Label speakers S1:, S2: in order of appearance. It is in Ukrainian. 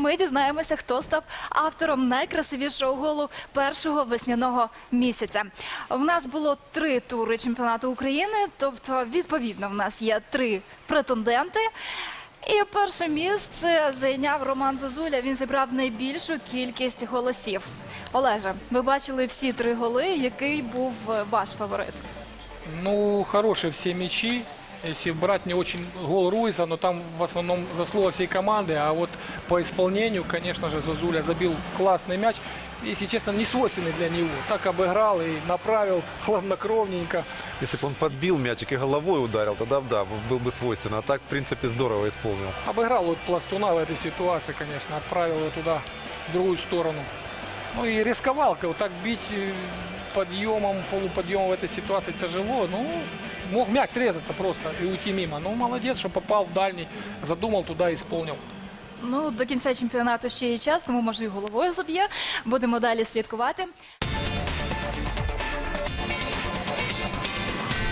S1: ми дізнаємося, хто став автором найкрасивішого голу першого весняного місяця. У нас було три тури чемпіонату України, тобто, відповідно, в нас є три претенденти. І перше місце зайняв Роман Зозуля. Він зібрав найбільшу кількість голосів. Олеже, ви бачили всі три голи. Який був е, ваш фаворит?
S2: Ну, хорошие все мячи. Если брать не очень гол Руиса, но там в основном заслуга всей команды. А вот по исполнению, конечно же, Зазуля забил классный мяч. Если честно, не свойственный для него. Так обыграл и направил хладнокровненько.
S3: Если бы он подбил мячик и головой ударил, тогда да, был бы свойственно. А так, в принципе, здорово исполнил.
S2: Обыграл вот Пластуна в этой ситуации, конечно. Отправил его туда, в другую сторону. Ну и рисковал. Вот так бить э, подъемом, полуподъемом в этой ситуации тяжело. Ну, мог мяч срезаться просто и уйти мимо. Ну, молодец, что попал в дальний, задумал туда и исполнил.
S1: Ну, до кінця чемпіонату ще є час, тому може і головою заб'є. Будемо далі слідкувати.